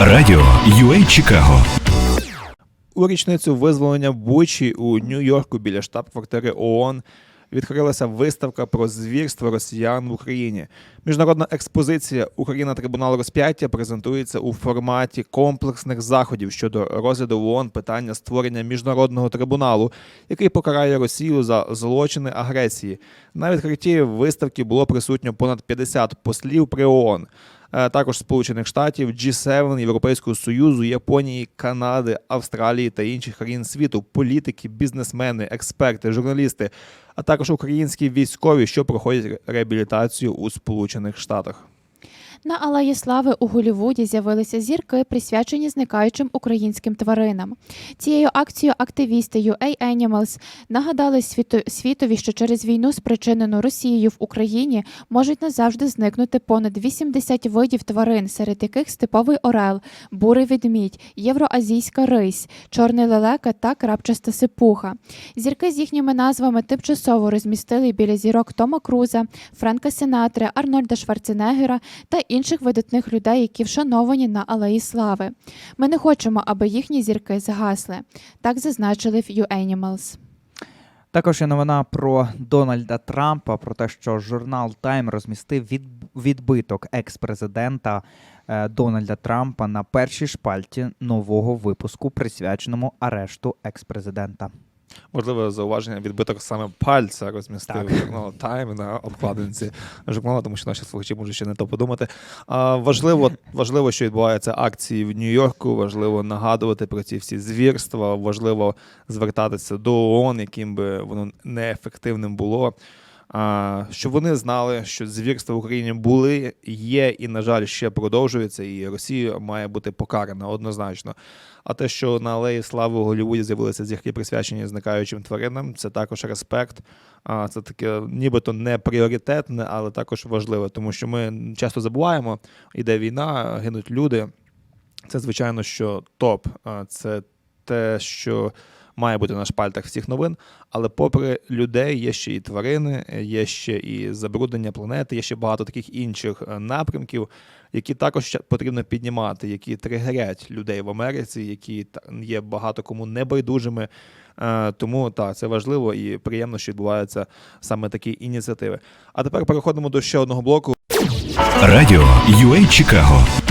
Радіо UA Чикаго У річницю визволення Бучі у Нью-Йорку біля штаб-квартири ООН відкрилася виставка про звірство росіян в Україні. Міжнародна експозиція Україна Трибунал розп'яття презентується у форматі комплексних заходів щодо розгляду в ООН питання створення міжнародного трибуналу, який покарає Росію за злочини агресії. На відкритті виставки було присутньо понад 50 послів при ООН. Е, також Сполучених Штатів, G7, Європейського Союзу, Японії, Канади, Австралії та інших країн світу, політики, бізнесмени, експерти, журналісти, а також українські військові, що проходять реабілітацію у Сполучених Штатах. На Алеї Слави у Голлівуді з'явилися зірки, присвячені зникаючим українським тваринам. Цією акцією активісти UA Animals нагадали світові, що через війну, спричинену Росією в Україні, можуть назавжди зникнути понад 80 видів тварин, серед яких степовий орел, бурий ведмідь, євроазійська рись, чорний лелека та крапчаста сипуха. Зірки з їхніми назвами тимчасово розмістили біля зірок Тома Круза, Френка Синатри, Арнольда Шварценеггера та інших видатних людей, які вшановані на Алеї Слави. Ми не хочемо, аби їхні зірки згасли. Так зазначили в U-Animals. Також є новина про Дональда Трампа, про те, що журнал Time розмістив від, відбиток екс-президента е, Дональда Трампа на першій шпальті нового випуску, присвяченому арешту екс-президента. Можливо, зауваження відбиток саме пальця розмістив журнал Time на обкладинці журналу, тому що наші слухачі можуть ще не то подумати. А, важливо, важливо, що відбуваються акції в Нью-Йорку. Важливо нагадувати про ці всі звірства. Важливо звертатися до ООН, яким би воно неефективним було. Щоб вони знали, що звірства в Україні були, є і, на жаль, ще продовжуються, і Росія має бути покарана однозначно. А те, що на Алеї Слави у Голлівуді з'явилися зірки, присвячені зникаючим тваринам, це також респект. А це таке, нібито не пріоритетне, але також важливе, тому що ми часто забуваємо, іде війна, гинуть люди. Це звичайно, що топ. Це те, що має бути на шпальтах всіх новин. Але попри людей є ще і тварини, є ще і забруднення планети, є ще багато таких інших е, напрямків, які також потрібно піднімати, які тригерять людей в Америці, які є багато кому небайдужими. Е, Тому так, це важливо і приємно, що відбуваються саме такі ініціативи. А тепер переходимо до ще одного блоку. Радіо UA Чикаго